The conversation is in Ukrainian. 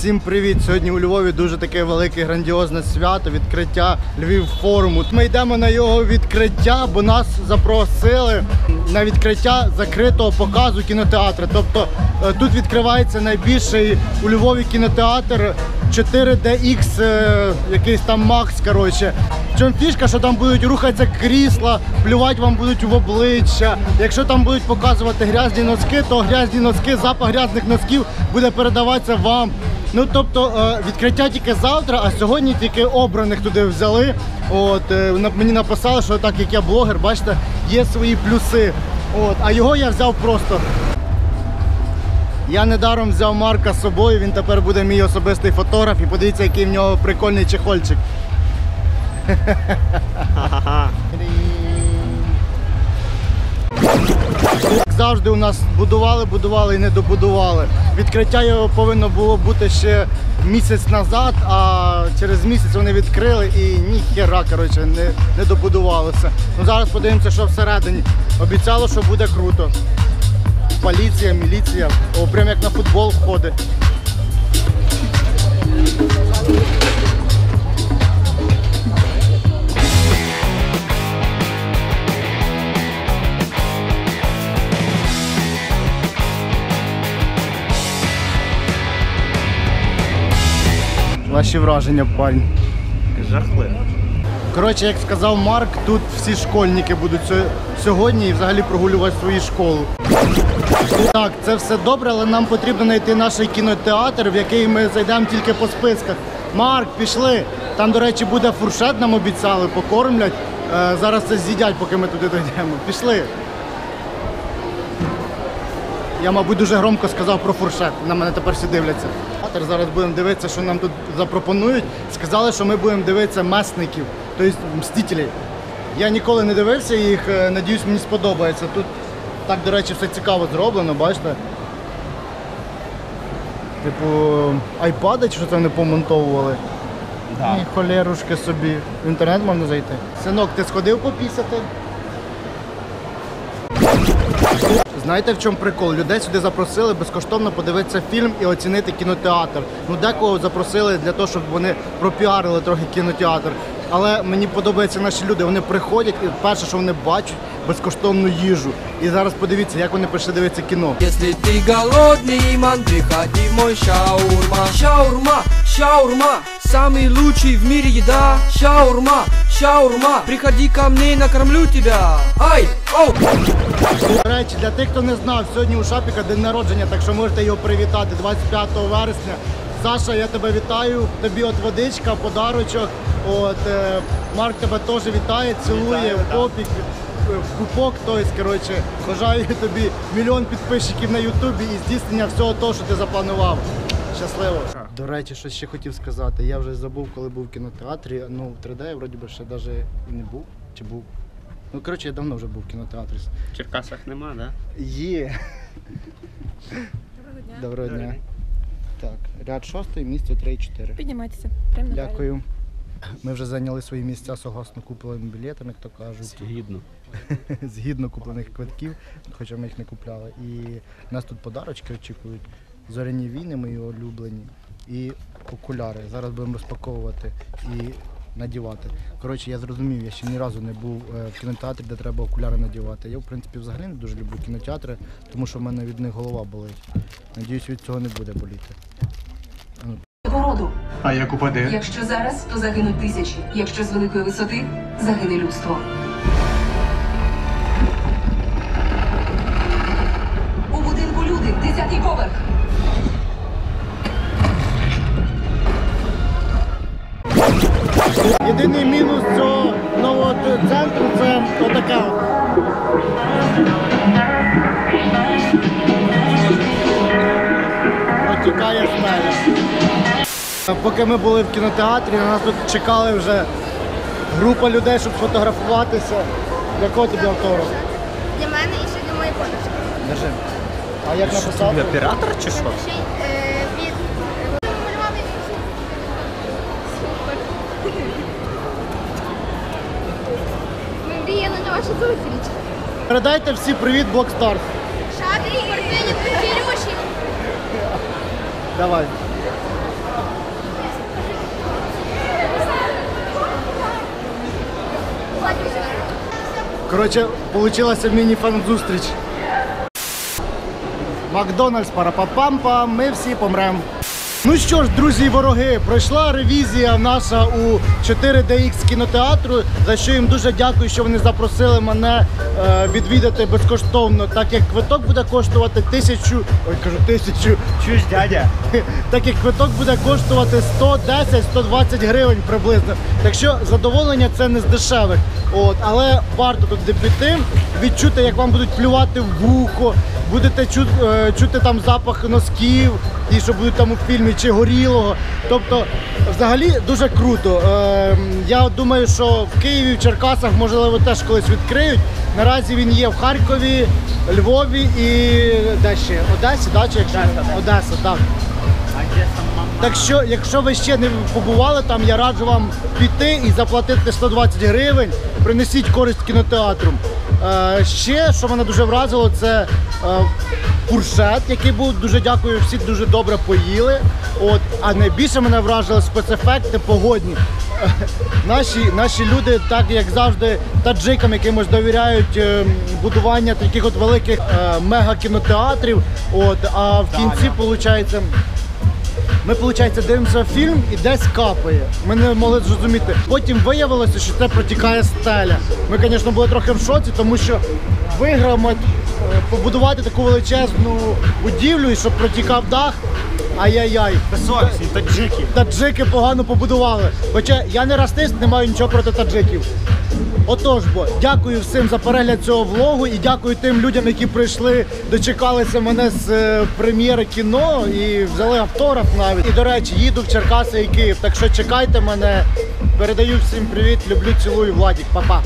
Всім привіт! Сьогодні у Львові дуже таке велике грандіозне свято, відкриття Львів форуму. Ми йдемо на його відкриття, бо нас запросили на відкриття закритого показу кінотеатру. Тобто е, тут відкривається найбільший у Львові кінотеатр 4DX, е, якийсь там Макс. Коротше. В чому фішка, що там будуть рухатися крісла, плювати вам будуть в обличчя. Якщо там будуть показувати грязні носки, то грязні носки, запах грязних носків буде передаватися вам. Ну тобто е, відкриття тільки завтра, а сьогодні тільки обраних туди взяли. От е, мені написали, що так як я блогер, бачите, є свої плюси. От, а його я взяв просто. Я недаром взяв Марка з собою, він тепер буде мій особистий фотограф і подивіться, який в нього прикольний чехольчик. Завжди у нас будували, будували і не добудували. Відкриття його повинно було бути ще місяць назад, а через місяць вони відкрили і ніхера коротше, не, не добудувалося. Ну, зараз подивимося, що всередині. Обіцяло, що буде круто. Поліція, міліція, о, прям як на футбол входить. Ваші враження, пань. Жахливо. Коротше, як сказав Марк, тут всі школьники будуть сьогодні і взагалі прогулювати свою школу. Так, це все добре, але нам потрібно знайти наш кінотеатр, в який ми зайдемо тільки по списках. Марк, пішли. Там, до речі, буде фуршет, нам обіцяли, покормлять. Е, зараз це з'їдять, поки ми туди дійдемо. Пішли. Я, мабуть, дуже громко сказав про фуршет. На мене тепер всі дивляться. Театр, Зараз будемо дивитися, що нам тут запропонують. Сказали, що ми будемо дивитися месників, тобто мстителів. Я ніколи не дивився їх, е, надіюсь, мені сподобається. Тут так, до речі, все цікаво зроблено, бачите? Типу, айпади чи що це вони помонтовували? Да. Ні, холерушки собі. В інтернет можна зайти. Синок, ти сходив попісяти? Знаєте, в чому прикол? Людей сюди запросили безкоштовно подивитися фільм і оцінити кінотеатр. Ну, декого запросили для того, щоб вони пропіарили трохи кінотеатр Але мені подобаються наші люди. Вони приходять і перше, що вони бачать, безкоштовну їжу. І зараз подивіться, як вони прийшли дивитися кіно. Если ты голодный, ман, приходи в мой шаурма Шаурма, шаурма, самый лучший в мире еда Шаурма, шаурма, приходи ко мне, накормлю тебя Ай, оу До речі, для тих, хто не знав, сьогодні у Шапіка день народження, так що можете його привітати 25 вересня. Саша, я тебе вітаю. Тобі от водичка, подарочок. От е, Марк тебе теж вітає, цілує Вітаю, в попік, в пупок. Тобто, коротше, бажаю тобі мільйон підписчиків на Ютубі і здійснення всього того, що ти запланував. Щасливо. До речі, що ще хотів сказати. Я вже забув, коли був в кінотеатрі. Ну, в 3D я вроді би ще навіть і не був. Чи був? Ну, коротше, я давно вже був в кінотеатрі. В Черкасах нема, да? Є. Доброго дня. Доброго дня. Так, ряд шостий, місце 3-4. Піднімайтеся. Прямо Дякую. Ми вже зайняли свої місця согласно купленим білетам, як то кажуть, Згідно. згідно куплених квитків, хоча ми їх не купляли. І нас тут подарочки очікують. Зоряні війни мої улюблені і окуляри. Зараз будемо розпаковувати і надівати. Коротше, я зрозумів, я ще ні разу не був е, в кінотеатрі, де треба окуляри надівати. Я, в принципі, взагалі не дуже люблю кінотеатри, тому що в мене від них голова болить. Надіюсь, від цього не буде боліти. Породу. А як упаде? Якщо зараз, то загинуть тисячі. Якщо з великої висоти, загине людство. Єдиний мінус цього нового центру це отаке. от. Протікає. Поки ми були в кінотеатрі, на нас тут чекали вже група людей, щоб фотографуватися. Якого тобі автограф? Для мене і ще для моєї подружки. Держи. А як написати? оператор чи що? виходить. Передайте всі привіт, блокстар! Шадрі, Порфенів, Кирюші. Давай. Короче, получилась міні-фан-зустріч. Макдональдс, парапапампа, мы все помремо. Ну що ж, друзі і вороги, пройшла ревізія наша у 4DX кінотеатру, за що їм дуже дякую, що вони запросили мене е, відвідати безкоштовно, так як квиток буде коштувати тисячу, ой, кажу тисячу, Чуєш, дядя? так як квиток буде коштувати 110-120 гривень приблизно. Так що задоволення це не з дешевих. От, але варто туди піти, відчути, як вам будуть плювати в вухо, будете чу, е, чути там запах носків, ті, що будуть там у фільмі, чи горілого. Тобто, взагалі дуже круто. Е, я думаю, що в Києві, в Черкасах, можливо, теж колись відкриють. Наразі він є в Харкові, Львові і де ще? Одесі, да, чи якщо? Одеса, так. Так що, якщо ви ще не побували там, я раджу вам піти і заплатити 120 гривень, принесіть користь кінотеатру. Е, ще, що мене дуже вразило, це е, куршет, який був дуже дякую, всі дуже добре поїли. От, а найбільше мене вражили спецефекти погодні. Наші, наші люди, так як завжди, таджикам, якимось довіряють е, будування таких от великих е, мега-кінотеатрів. От, а в кінці, виходить, ми, виходить, дивимося фільм і десь капає. Ми не могли зрозуміти. Потім виявилося, що це протікає стеля. Ми, звісно, були трохи в шоці, тому що виграми побудувати таку величезну будівлю, і щоб протікав дах. Ай-яй-яй. Безсовісні, таджики. Таджики погано побудували. Хоча я не расист, не маю нічого проти таджиків. Отож бо, дякую всім за перегляд цього влогу і дякую тим людям, які прийшли, дочекалися мене з е, прем'єри кіно і взяли автограф навіть. І до речі, їду в Черкаси і Київ. Так що чекайте мене. Передаю всім привіт, люблю, цілую, Владік, Па-па.